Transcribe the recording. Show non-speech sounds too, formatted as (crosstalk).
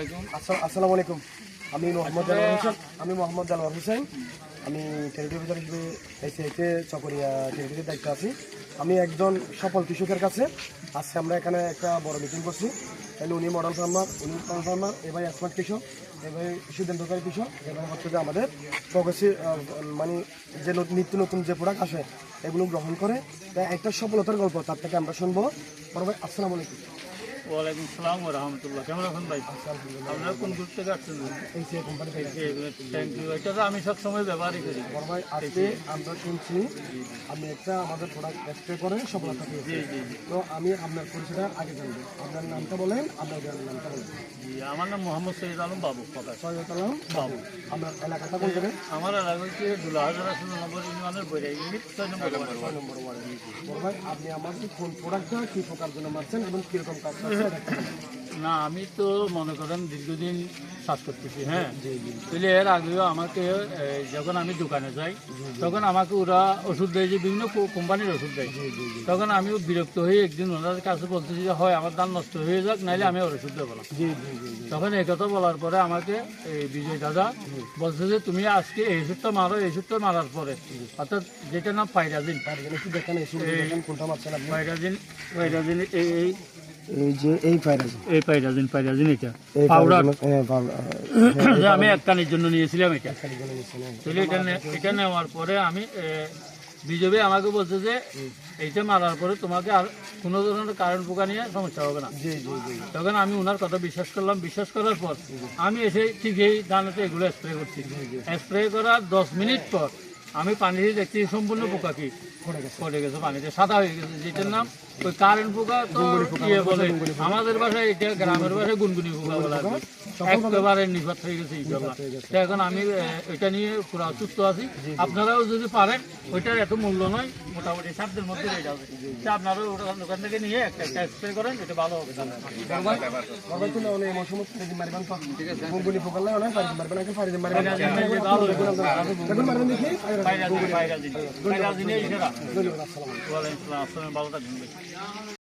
আলাইকুম। আসসালামু আলাইকুম। আমি মোহাম্মদ আলওয়ার হোসেন। আমি মোহাম্মদ আলওয়ার হোসেন। আমি টেরিটরি অফিসার হিসেবে এসিআইতে চকরিয়া দায়িত্ব আছি। আমি একজন সফল কৃষকের কাছে আজকে আমরা এখানে একটা বড় মিটিং করছি। তাহলে উনি মডেল ফার্মার উনি মডেল ফার্মার এবার স্মার্ট কৃষক এবার সিদ্ধান্তকারী কৃষক এবার হচ্ছে যে আমাদের প্রগতিশীল আহ, মানে যে নতুন- নিত্য নতুন যে প্রোডাক্ট আসে এগুলো গ্রহণ করে। একটা সফলতার গল্প তার থেকে আমরা শুনব। বড় ভাই আসসালামু আলাইকুম। ওয়ালাইকুম সালাম রহমতুল্লাহ কেমন আছেন ভাই? আপনারা কোন গ্রুপ থেকে আসছেন থ্যাংক ইউ এটা তো আমি সবসময় ব্যবহারই করি। ভাই আজকে আমরা শুনছি আপনি একটা আমাদের প্রোডাক্ট স্প্রে করে সফলতা জি জি তো আমি আপনার পরিচয়টা আগে জানব। আপনার নামটা বলেন আপনার গ্রামের নামটা বলেন। জি আমার নাম মোহাম্মদ সৈয়দ আলম বাবু। সৈয়দ আলম বাবু। আপনার এলাকাটা কোন জায়গায়? আমার এলাকা হচ্ছে দুলাহাজার আসলে নম্বর ইউনিয়নের ইউনিট ছয় নম্বর নম্বর ওয়ার্ডে। ভাই আপনি আমাকে কোন প্রোডাক্টটা কি প্রকার জন্য মারছেন এবং কীরকম কাজ না আমি তো মনে করেন দীর্ঘদিন কাজ করতেছি হ্যাঁ? তাহলে এর আগেও আমাকে যখন আমি দোকানে যাই তখন আমাকে ওরা ওষুধ দেয় যে বিভিন্ন কোম্পানির ওষুধ দেয়। তখন আমিও বিরক্ত হয়ে একদিন ওনাদের কাছে বলতেছি যে হয় আমার দাম নষ্ট হয়ে যাক নাহলে আমি ওর ওষুধ দেবো না। তখন এই কথা বলার পরে আমাকে এই বিজয় দাদা বলছে যে তুমি আজকে এই ওষুধটা মারো এই ওষুধটা মারার পরে। অর্থাৎ যেটা নাম পাইরাজিন। পাইরাজিন পাইরাজিন এই এই এই যে এই ফাইরাস এই পাইরাজিন পাইরাজিন এটা। পাউডার। যে (coughs) আমি এক কানের জন্য নিয়েছিলাম এটা। তাহলে এটা এটা নেওয়ার পরে আমি বিজেপি আমাকে বলছে যে এইটা মারার পরে তোমাকে আর কোনো ধরনের কারণ পোকা নিয়ে সমস্যা হবে না। তখন আমি ওনার কথা বিশ্বাস করলাম। বিশ্বাস করার পর আমি এসে ঠিক এই ধানেতে এগুলো স্প্রে করছি। স্প্রে করার দশ মিনিট পর আমি পানি দিয়ে দেখছি সম্পূর্ণ পোকা কি? পড়ে গেছে পানিতে সাদা হয়ে গেছে। যেটার নাম ওই কারেন্ট পোকা তো ইয়ে বলে। আমাদের ভাষায় এটা গ্রামের ভাষায় গুনগুনি পোকা বলে একেবারে নিপাত হয়ে গেছে তো এখন আমি এটা নিয়ে পুরো সুস্থ আছি। আপনারাও যদি পারেন ওইটার এত মূল্য নয় মোটামুটি সাতদের মধ্যে হয়ে যাবে। আপনারা ওটা দোকান থেকে নিয়ে একটা একটা স্প্রে করেন এটা ভালো হবে। তাহলে বাবা ভালো থাকবেন